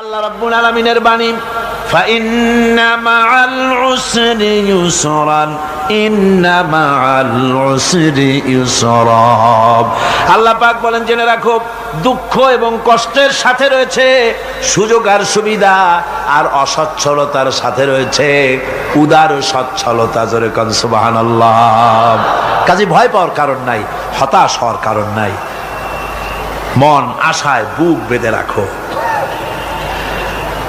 আল্লাহ রাব্বুল আলামিনের বাণী فإن مع العسر يسرا إن مع العسر يسرا আল্লাহ পাক বলেন জেনে রাখো দুঃখ এবং কষ্টের সাথে রয়েছে সুযোগ আর সুবিধা আর অসচ্ছলতার সাথে রয়েছে উদার সচ্ছলতা জোরে কন সুবহানাল্লাহ কাজে ভয় পাওয়ার কারণ নাই হতাশ হওয়ার কারণ নাই মন আশায় বুক বেঁধে রাখো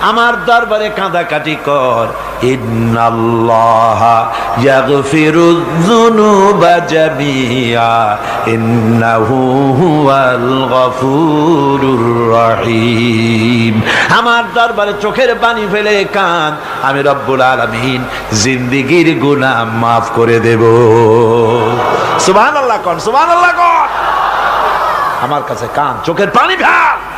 আমার দরবারে কাঁদাকাটি কর। আমার দরবারে চোখের পানি ফেলে কান। আমি রব্বুল আলামিন জিন্দিগির গুনাহ মাফ করে দেব। সুবহানাল্লাহ কোন সুবহানাল্লাহ কোন আমার কাছে কান, চোখের পানি ফেল।